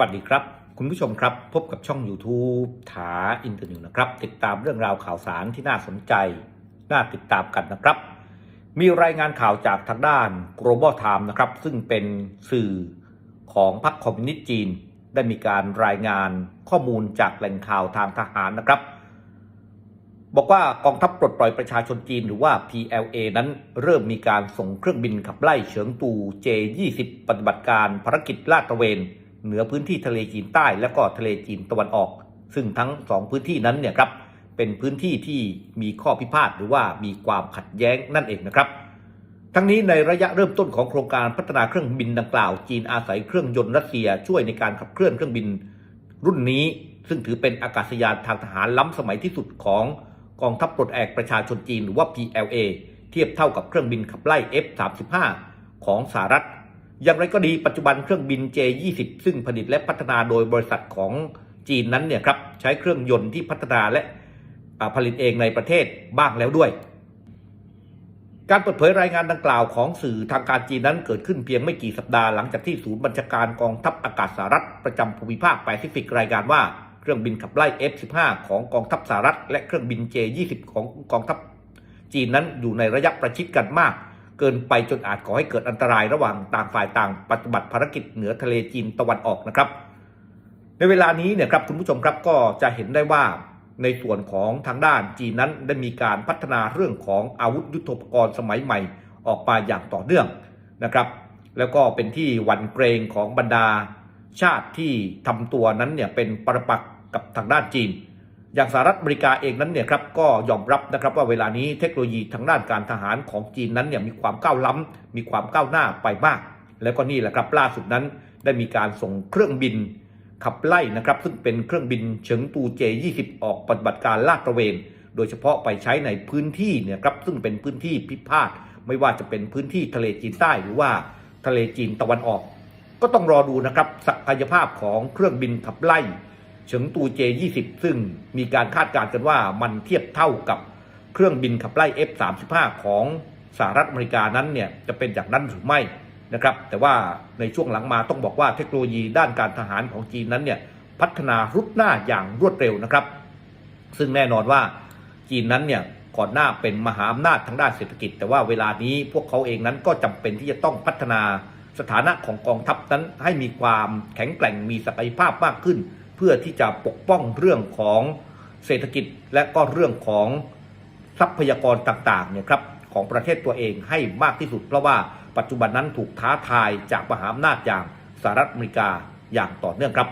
วัสดีครับ คุณผู้ชมครับ พบกับช่อง YouTube ถาอินเตอร์นิวนะครับ ติดตามเรื่องราวข่าวสารที่น่าสนใจ น่าติดตามกันนะครับ มีรายงานข่าวจากทางด้าน Global Time นะครับ ซึ่งเป็นสื่อของพรรคคอมมิวนิสต์จีน ได้มีการรายงานข้อมูลจากแหล่งข่าวทางทหารนะครับ บอกว่ากองทัพปลดปล่อยประชาชนจีนหรือว่า PLA นั้นเริ่มมีการส่งเครื่องบินขับไล่เฉิงตู J20 ปฏิบัติการภารกิจลาดตระเวน เหนือพื้นที่ทะเลจีนใต้ และก็ทะเลจีนตะวันออก ซึ่งทั้งสองพื้นที่นั้นเนี่ยครับเป็นพื้นที่ที่มีข้อพิพาทหรือว่ามีความขัดแย้งนั่นเองนะครับ ทั้งนี้ในระยะเริ่มต้นของโครงการพัฒนาเครื่องบินดังกล่าว จีนอาศัยเครื่องยนต์รัสเซียช่วยในการขับเคลื่อนเครื่องบินรุ่นนี้ ซึ่งถือเป็นอากาศยานทางทหารล้ำสมัยที่สุดของกองทัพปลดแอกประชาชนจีนหรือว่า PLA เทียบเท่ากับเครื่องบินขับไล่ F-35 ของสหรัฐ อย่างไรก็ดีปัจจุบันเครื่องบิน J20 ซึ่งผลิตและพัฒนาโดยบริษัทของจีนนั้นเนี่ยครับใช้เครื่องยนต์ที่พัฒนาและผลิตเองในประเทศบ้างแล้วด้วย การเปิดเผยรายงานดังกล่าวของสื่อทางการจีนนั้นเกิดขึ้นเพียงไม่กี่สัปดาห์หลังจากที่ศูนย์บัญชาการกองทัพอากาศสหรัฐประจำภูมิภาคแปซิฟิกรายงานว่าเครื่องบินขับไล่ F-15 ของกองทัพสหรัฐ และเครื่องบิน J-20 ของกองทัพจีนนั้นอยู่ในระยะประชิดกันมาก เกินไปจนอาจก่อให้เกิดอันตรายระหว่างต่างฝ่ายต่างปฏิบัติภารกิจเหนือทะเลจีนตะวันออกนะครับ ในเวลานี้เนี่ยครับคุณผู้ชมครับก็จะเห็นได้ว่าในส่วนของทางด้านจีนนั้นได้มีการพัฒนาเรื่องของอาวุธยุทโธปกรณ์สมัยใหม่ออกมาอย่างต่อเนื่องนะครับ แล้วก็เป็นที่หวั่นเกรงของบรรดาชาติที่ทำตัวนั้นเนี่ยเป็นปรปักษ์กับทางด้านจีน อย่างสหรัฐอเมริกาเองนั้นเนี่ยครับก็ยอมรับนะครับว่าเวลานี้เทคโนโลยีทางด้านการทหารของจีนนั้นเนี่ยมีความก้าวล้ำมีความก้าวหน้าไปมาก แล้วก็นี่แหละครับล่าสุดนั้นได้มีการส่งเครื่องบินขับไล่นะครับซึ่งเป็นเครื่องบินเฉิงตู J20 ออกปฏิบัติการลาดตระเวน โดยเฉพาะไปใช้ในพื้นที่เนี่ยครับซึ่งเป็นพื้นที่พิพาทไม่ว่าจะเป็นพื้นที่ทะเลจีนใต้หรือว่าทะเลจีนตะวันออก ก็ต้องรอดูนะครับศักยภาพของเครื่องบินขับไล่ เฉิงตู J20 ซึ่งมีการคาดการณ์กันว่ามันเทียบเท่ากับเครื่องบินขับไล่ F35 ของสหรัฐอเมริกานั้นเนี่ยจะเป็นอย่างนั้นหรือไม่นะครับ แต่ว่าในช่วงหลังมาต้องบอกว่าเทคโนโลยีด้านการทหารของจีนนั้นเนี่ยพัฒนารุดหน้าอย่างรวดเร็วนะครับ ซึ่งแน่นอนว่าจีนนั้นเนี่ยก่อนหน้าเป็นมหาอำนาจทางด้านเศรษฐกิจ แต่ว่าเวลานี้พวกเขาเองนั้นก็จำเป็นที่จะต้องพัฒนาสถานะของกองทัพนั้นให้มีความแข็งแกร่งมีศักยภาพมากขึ้น พื่อที่จะปกป้องเรื่องของเศรษฐกิจและก็เรื่องของทรัพยากรต่างๆเนี่ยครับของประเทศตัวเองให้มากที่สุด เพราะว่าปัจจุบันนั้นถูกท้าทายจากมหาอำนาจอย่างสหรัฐอเมริกาอย่างต่อเนื่องครับ